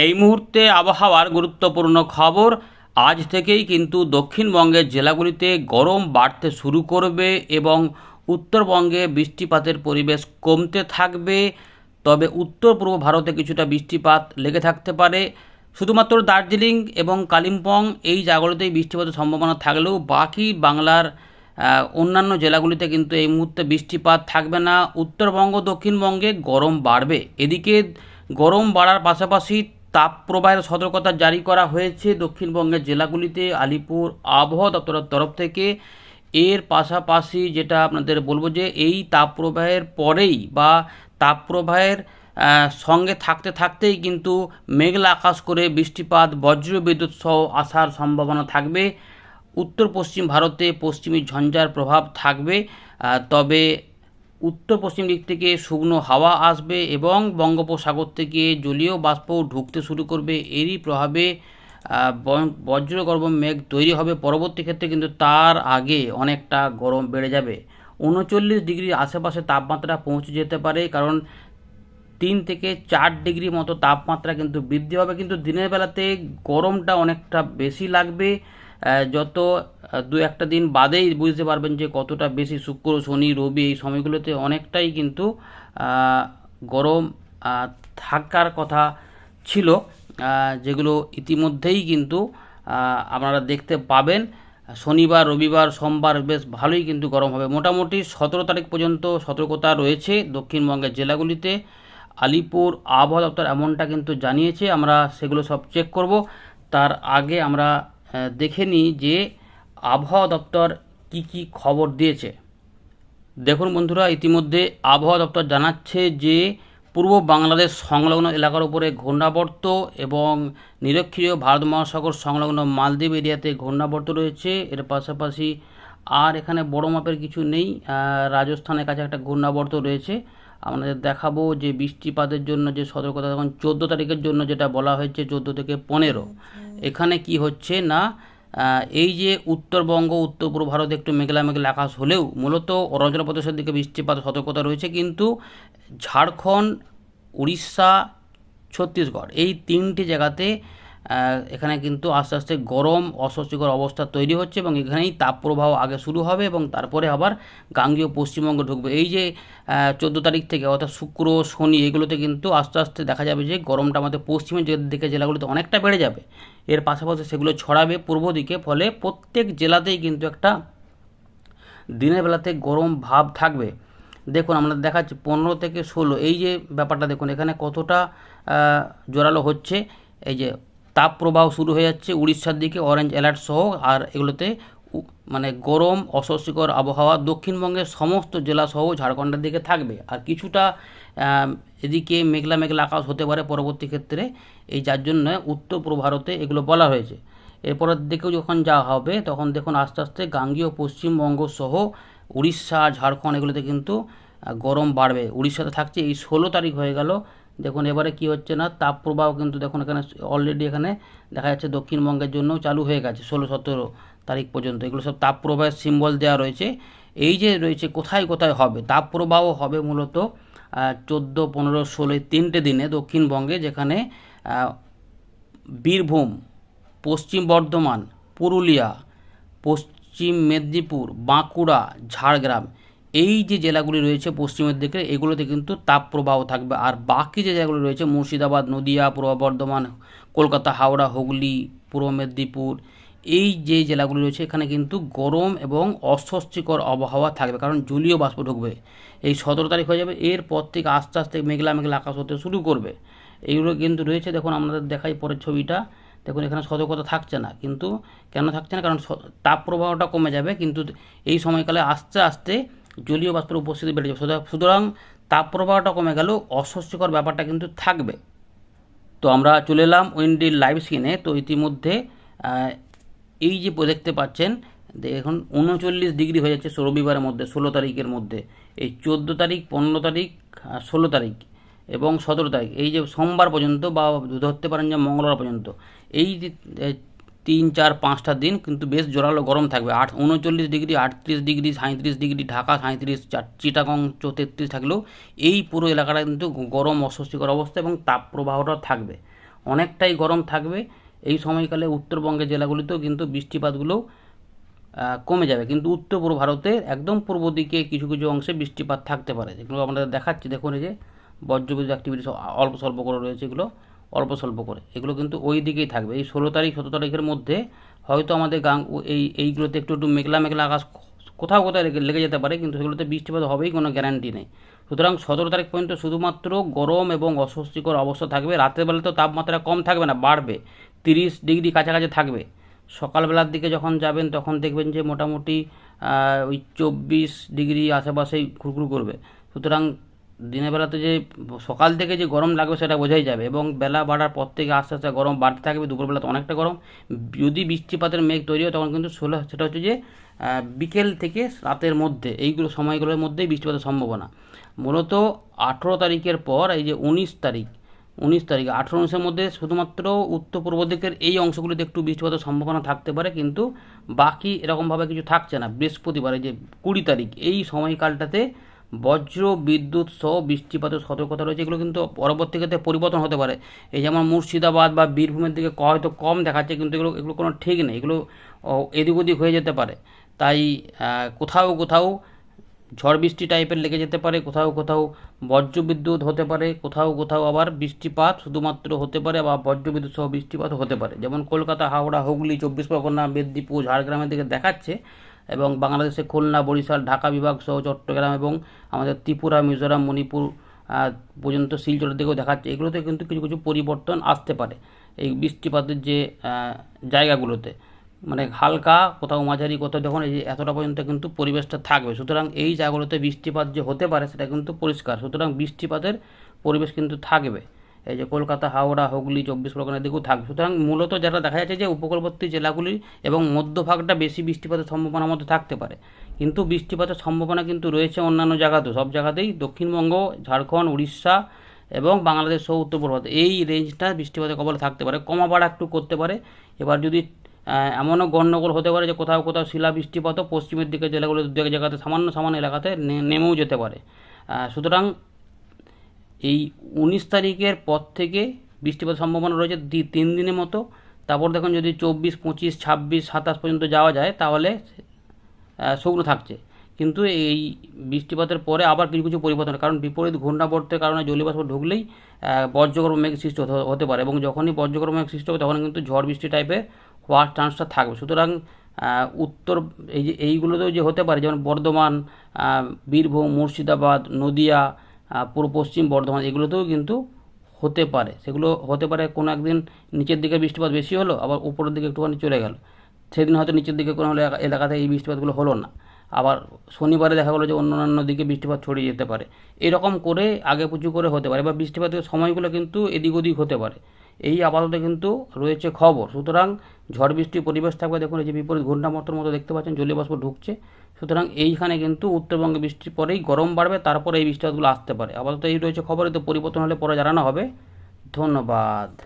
এই মুহূর্তে আবহাওয়ার গুরুত্বপূর্ণ খবর। আজ থেকেই কিন্তু দক্ষিণবঙ্গের জেলাগুলিতে গরম বাড়তে শুরু করবে এবং উত্তরবঙ্গে বৃষ্টিপাতের পরিবেশ কমতে থাকবে। তবে উত্তর পূর্ব ভারতে কিছুটা বৃষ্টিপাত লেগে থাকতে পারে। শুধুমাত্র দার্জিলিং এবং কালিম্পং এই জায়গাগুলোতেই বৃষ্টিপাতের সম্ভাবনা থাকলেও বাকি বাংলার অন্যান্য জেলাগুলিতে কিন্তু এই মুহূর্তে বৃষ্টিপাত থাকবে না। উত্তরবঙ্গ দক্ষিণবঙ্গে গরম বাড়বে। এদিকে গরম বাড়ার পাশাপাশি তাপপ্রবাহের সতর্কতা জারি করা হয়েছে দক্ষিণবঙ্গের জেলাগুলিতে। আলিপুর আবহাওয়া দপ্তরের তরফ থেকে এর পাশাপাশি যেটা আপনাদের বলব যে, এই তাপপ্রবাহের পরেই বা তাপপ্রবাহের সঙ্গে থাকতে থাকতেই কিন্তু মেঘলা আকাশ করে বৃষ্টিপাত বজ্র বিদ্যুৎ সহ আসার সম্ভাবনা থাকবে। উত্তর পশ্চিম ভারতে পশ্চিমী ঝঞ্ঝার প্রভাব থাকবে। তবে উত্তর পশ্চিম দিক থেকে শুকনো হাওয়া আসবে এবং বঙ্গোপসাগর থেকে জলীয় বাষ্প ঢুকতে শুরু করবে। এরই প্রভাবে বজ্রগর্ভ মেঘ তৈরি হবে। পরবর্তী ক্ষেত্রে কিন্তু তার আগে অনেকটা গরম বেড়ে যাবে। উনচল্লিশ ডিগ্রির আশেপাশে তাপমাত্রা পৌঁছে যেতে পারে, কারণ তিন থেকে চার ডিগ্রি মতো তাপমাত্রা কিন্তু বৃদ্ধি হবে। কিন্তু দিনের বেলাতে গরমটা অনেকটা বেশি লাগবে। যত দু একটা দিন বাদেই বুঝতে পারবেন যে কতটা বেশি শুক্র, শনি, রবি এই সময়গুলোতে অনেকটাই কিন্তু গরম থাকার কথা ছিল যেগুলো ইতিমধ্যেই কিন্তু আপনারা দেখতে পাবেন। শনিবার, রবিবার, সোমবার বেশ ভালোই কিন্তু গরম হবে। মোটামুটি সতেরো তারিখ পর্যন্ত সতর্কতা রয়েছে দক্ষিণবঙ্গের জেলাগুলিতে। আলিপুর আবহাওয়া দপ্তর এমনটা কিন্তু জানিয়েছে, আমরা সেগুলো সব চেক করব। তার আগে আমরা দেখে নিই যে আবহাওয়া দপ্তর কি কি খবর দিয়েছে? দেখুন বন্ধুরা, ইতিমধ্যে আবহাওয়া দপ্তর জানাচ্ছে যে পূর্ব বাংলাদেশ সংলগ্ন এলাকার উপরে ঘূর্ণাবর্ত এবং নিরক্ষীয় ভারত মহাসাগর সংলগ্ন মালদ্বীপ এরিয়াতে ঘূর্ণাবর্ত রয়েছে। এর পাশাপাশি আর এখানে বড় মাপের কিছু নেই রাজস্থানের কাছে একটা ঘূর্ণাবর্ত রয়েছে। আমাদের দেখাবো যে বৃষ্টিপাতের জন্য যে সতর্কতা, এখন চোদ্দ তারিখের জন্য যেটা বলা হয়েছে, চোদ্দ থেকে পনেরো। এখানে কি হচ্ছে না এই যে উত্তরবঙ্গ উত্তর পূর্ব ভারতে একটু মেঘলা মেঘলা আকাশ হলেও মূলত অরুণাচল প্রদেশের দিকে বৃষ্টিপাত, সতর্কতা রয়েছে। কিন্তু ঝাড়খণ্ড, উড়িষ্যা, ছত্তিশগড় এই তিনটি জায়গাতে এখানে কিন্তু আস্তে আস্তে গরম, অস্বস্তিকর অবস্থা তৈরি হচ্ছে এবং এখানেই তাপপ্রবাহ আগে শুরু হবে এবং তারপরে আবার গাঙ্গীয় পশ্চিমবঙ্গ ঢুকবে। এই যে চোদ্দ তারিখ থেকে অর্থাৎ শুক্র, শনি এগুলোতে কিন্তু আস্তে আস্তে দেখা যাবে যে গরমটা আমাদের পশ্চিমের দিকে জেলাগুলোতে অনেকটা বেড়ে যাবে। এর পাশাপাশি সেগুলো ছড়াবে পূর্ব দিকে, ফলে প্রত্যেক জেলাতেই কিন্তু একটা দিনের বেলাতে গরম ভাব থাকবে। দেখুন, আমরা দেখাচ্ছি পনেরো থেকে ষোলো। এই যে ব্যাপারটা দেখুন, এখানে কতটা জোরালো হচ্ছে। এই যে তাপপ্রবাহ শুরু হয়ে যাচ্ছে উড়িষ্যার দিকে অরেঞ্জ অ্যালার্ট সহ, আর এগুলোতে মানে গরম, অস্বস্তিকর আবহাওয়া দক্ষিণবঙ্গের সমস্ত জেলা সহ ঝাড়খণ্ডের দিকে থাকবে। আর কিছুটা এদিকে মেঘলা মেঘলা আকাশ হতে পারে পরবর্তী ক্ষেত্রে। এই যার জন্য উত্তর পূর্ব ভারতে এগুলো বলা হয়েছে। এরপরের দিকেও যখন যাওয়া হবে, তখন দেখুন আস্তে আস্তে গাঙ্গীয় পশ্চিমবঙ্গ সহ উড়িষ্যা, ঝাড়খণ্ড এগুলোতে কিন্তু গরম বাড়বে। উড়িষ্যাতে থাকছে এই ষোলো তারিখ হয়ে গেল দেখুন, এবারে কি হচ্ছে না, তাপপ্রবাহ কিন্তু দেখুন এখানে অলরেডি এখানে দেখা যাচ্ছে দক্ষিণবঙ্গের জন্যও চালু হয়ে গেছে, ষোলো সতেরো তারিখ পর্যন্ত। এগুলো সব তাপপ্রবাহের সিম্বল দেওয়া রয়েছে। এই যে রয়েছে, কোথায় কোথায় হবে? তাপপ্রবাহ হবে মূলত চোদ্দ, পনেরো, ষোলো তিনটে দিনে দক্ষিণবঙ্গে, যেখানে বীরভূম, পশ্চিম বর্ধমান, পুরুলিয়া, পশ্চিম মেদিনীপুর, বাঁকুড়া, ঝাড়গ্রাম এই যে জেলাগুলি রয়েছে পশ্চিমের দিকে, এগুলোতে কিন্তু তাপপ্রবাহ থাকবে। আর বাকি যে জায়গাগুলো রয়েছে, মুর্শিদাবাদ, নদিয়া, পূর্ব বর্ধমান, কলকাতা, হাওড়া, হুগলি, পূর্ব মেদিনীপুর, এই যে জেলাগুলি রয়েছে, এখানে কিন্তু গরম এবং অস্বস্তিকর আবহাওয়া থাকবে। কারণ জলীয় বাষ্প ঢুকবে, এই সতেরো তারিখ হয়ে যাবে। এরপর থেকে আস্তে আস্তে মেঘলা মেঘলা আকাশ হতে শুরু করবে। এইগুলো কিন্তু রয়েছে, দেখুন আমাদের দেখাই পরের ছবিটা। দেখুন, এখানে সতর্কতা থাকছে না, কিন্তু কেন থাকছে না? কারণ তাপপ্রবাহটা কমে যাবে, কিন্তু এই সময়কালে আস্তে আস্তে জলীয় বাষ্পের উপস্থিতি বেড়ে যাবে। সুতরাং- তাপপ্রবাহটা কমে গেলেও অস্বস্তিকর ব্যাপারটা কিন্তু থাকবে। তো আমরা চলে এলাম উইন্ডির লাইভ স্ক্রিনে। তো ইতিমধ্যে এই যে দেখতে পাচ্ছেন এখন উনচল্লিশ ডিগ্রি হয়ে যাচ্ছে রবিবারের মধ্যে, ষোলো তারিখের মধ্যে। এই চোদ্দ তারিখ, পনেরো তারিখ ষোলো তারিখ এবং সতেরো তারিখ। এই যে সোমবার পর্যন্ত বা ধরতে পারেন যে মঙ্গলবার পর্যন্ত। এই তিন চার পাঁচটা দিন কিন্তু বেশ জোরালো গরম থাকবে। আট উনচল্লিশ ডিগ্রি আটত্রিশ ডিগ্রি সাঁত্রিশ ডিগ্রি ঢাকা সাঁত্রিশ চিটাগং তেত্রিশ থাকলেও এই পুরো এলাকাটা কিন্তু গরম অস্বস্তিকর অবস্থা এবং তাপপ্রবাহটা থাকবে। অনেকটাই গরম থাকবে। এই সময়কালে উত্তরবঙ্গের জেলাগুলিতেও কিন্তু বৃষ্টিপাতগুলোও আহ, কমে যাবে। কিন্তু উত্তর পূর্ব ভারতের একদম পূর্ব দিকে কিছু কিছু অংশে বৃষ্টিপাত থাকতে পারে। যেগুলো আমরা দেখাচ্ছি। দেখুন এই যে বজ্রবিদ্যুৎ অ্যাক্টিভিটি অল্প স্বল্প করে রয়েছে এগুলো। অল্প স্বল্প করে। এগুলো কিন্তু ওই দিকেই থাকবে। এই ষোলো তারিখ, সতেরো তারিখের মধ্যে হয়তো আমাদের গাং এই এইগুলোতে একটু একটু মেঘলা মেঘলা আকাশ কোথাও লেগে- লেগে যেতে পারে, কিন্তু সেগুলোতে বৃষ্টিপাত হবেই, কোনো গ্যারান্টি নেই। সুতরাং সতেরো তারিখ পর্যন্ত শুধুমাত্র গরম এবং অস্বস্তিকর অবস্থা থাকবে। রাতের বেলা তো তাপমাত্রা কম থাকবে না, বাড়বে। তিরিশ ডিগ্রি কাছাকাছি থাকবে। সকালবেলার দিকে যখন যাবেন, তখন দেখবেন যে মোটামুটি ওই চব্বিশ ডিগ্রি আশেপাশেই ঘুরঘুর করবে। সুতরাং দিনের বেলাতে যে সকাল থেকে যে গরম লাগবে সেটা বোঝাই যাবে এবং বেলা বাড়ার পর থেকে আস্তে আস্তে গরম বাড়তে থাকবে, দুপুরবেলাতে অনেকটা গরম। যদি বৃষ্টিপাতের মেঘ তৈরি হয়, তখন কিন্তু ষোলো, সেটা হচ্ছে যে বিকেল থেকে রাতের মধ্যে, এইগুলো সময়গুলোর মধ্যেই বৃষ্টিপাতের সম্ভাবনা। মূলত আঠেরো তারিখের পর, এই যে উনিশ তারিখ উনিশ তারিখ, আঠেরো উনিশের মধ্যে শুধুমাত্র উত্তর পূর্ব দিকের এই অংশগুলিতে একটু বৃষ্টিপাতের সম্ভাবনা থাকতে পারে, কিন্তু বাকি এরকমভাবে কিছু থাকছে না। বৃহস্পতিবার, এই যে কুড়ি তারিখ, এই সময়কালটাতে বজ্র, বিদ্যুৎ সহ বৃষ্টিপাতের সতর্কতা রয়েছে। এগুলো কিন্তু পরবর্তীতে পরিবর্তন হতে পারে। এই যেমন মুর্শিদাবাদ বা বীরভূমের দিকে হয়তো কম দেখাচ্ছে, কিন্তু এগুলো এগুলো কোনো ঠিক নেই। এগুলো এদিক ওদিক হয়ে যেতে পারে। তাই কোথাও কোথাও ঝড় বৃষ্টি টাইপের লেগে যেতে পারে। কোথাও কোথাও বজ্রবিদ্যুৎ হতে পারে। কোথাও কোথাও আবার বৃষ্টিপাত শুধুমাত্র হতে পারে বা বজ্রবিদ্যুৎ সহ বৃষ্টিপাত হতে পারে। যেমন কলকাতা, হাওড়া, হুগলি, চব্বিশ পরগনা, মেদিনীপুর, ঝাড়গ্রামের দিকে দেখাচ্ছে। এবং বাংলাদেশে খুলনা, বরিশাল, ঢাকা বিভাগ সহ চট্টগ্রাম এবং আমাদের ত্রিপুরা, মিজোরাম, মণিপুর পর্যন্ত শিলচরের দিকেও দেখাচ্ছে। এগুলোতে কিন্তু কিছু কিছু পরিবর্তন আসতে পারে এই বৃষ্টিপাতের যে জায়গাগুলোতে। মানে হালকা কোথাও মাঝারি, কোথাও যখন এই এতটা পর্যন্ত কিন্তু পরিবেশটা থাকবে। সুতরাং এই জায়গাগুলোতে বৃষ্টিপাত যে হতে পারে সেটা কিন্তু পরিষ্কার। সুতরাং বৃষ্টিপাতের পরিবেশ কিন্তু থাকবে। এই যে কলকাতা, হাওড়া, হুগলি, চব্বিশ পরগনার দিকেও থাকবে। সুতরাং মূলত যেটা দেখা যাচ্ছে যে উপকূলবর্তী জেলাগুলি এবং মধ্যভাগটা বেশি বৃষ্টিপাতের সম্ভাবনার মধ্যে থাকতে পারে। কিন্তু বৃষ্টিপাতের সম্ভাবনা কিন্তু রয়েছে অন্যান্য জায়গাতেও। সব জায়গাতেই দক্ষিণবঙ্গ, ঝাড়খণ্ড, উড়িষ্যা এবং বাংলাদেশ সহ উত্তর পূর্ব এই রেঞ্জটা বৃষ্টিপাতের কবলে থাকতে পারে। কমা বাড়া একটু করতে পারে। এবার যদি এমনও গণ্ডগোল হতে পারে যে কোথাও কোথাও শিলা বৃষ্টিপাতও পশ্চিমের দিকে জেলাগুলো দু এক জায়গাতে সামান্য সামান্য এলাকাতে নেমেও যেতে পারে। সুতরাং এই উনিশ তারিখের পর থেকে বৃষ্টিপাত সম্ভাবনা রয়েছে তিন দিনের মতো। তারপর দেখুন যদি চব্বিশ, পঁচিশ, ছাব্বিশ, সাতাশ পর্যন্ত যাওয়া যায়, তাহলে শুকনো থাকছে। কিন্তু এই বৃষ্টিপাতের পরে আবার কিছু কিছু পরিবর্তন, কারণ বিপরীত ঘূর্ণাবর্তের কারণে জলীয়বাষ্প ঢুকলেই বজ্রগর্ভ মেঘ সৃষ্টি হতে- পারে এবং যখনই বজ্রগর্ভ মেঘ সৃষ্টি হবে তখন কিন্তু ঝড় বৃষ্টি টাইপের হওয়ার চান্সটা থাকবে। সুতরাং উত্তর, এই যে, এইগুলোতেও যে হতে পারে, যেমন বর্ধমান বীরভূম, মুর্শিদাবাদ, নদিয়া পূর্ব পশ্চিম বর্ধমান, এগুলোতেও কিন্তু হতে পারে। সেগুলো হতে পারে কোনো একদিন নিচের দিকে বৃষ্টিপাত বেশি হলো, আবার উপরের দিকে একটুখানি চলে গেল। সেদিন হয়তো নিচের দিকে কোনো এলাকা- এলাকাতে এই বৃষ্টিপাতগুলো হলো না। আবার শনিবারে দেখা গেলো যে অন্য অন্য দিকে বৃষ্টিপাত ছড়িয়ে যেতে পারে। এরকম করে আগে পুচু করে হতে পারে, বা বৃষ্টিপাতের সময়গুলো কিন্তু এদিক ওদিক হতে পারে। এই আপাতত কিন্তু রয়েছে খবর। সুতরাং ঝড় বৃষ্টির পরিবেশ থাকবে। দেখুন এই যে বিপরীত ঘূর্ণাবর্তের মতো দেখতে পাচ্ছেন জলীয় বাষ্প ঢুকছে। সুতরাং এইখানে কিন্তু উত্তরবঙ্গে বৃষ্টির পরেই গরম বাড়বে, তারপরে এই বৃষ্টিপাতগুলো আসতে পারে। আপাতত এই রয়েছে খবর, এতে পরিবর্তন হলে পরে জানানো হবে। ধন্যবাদ।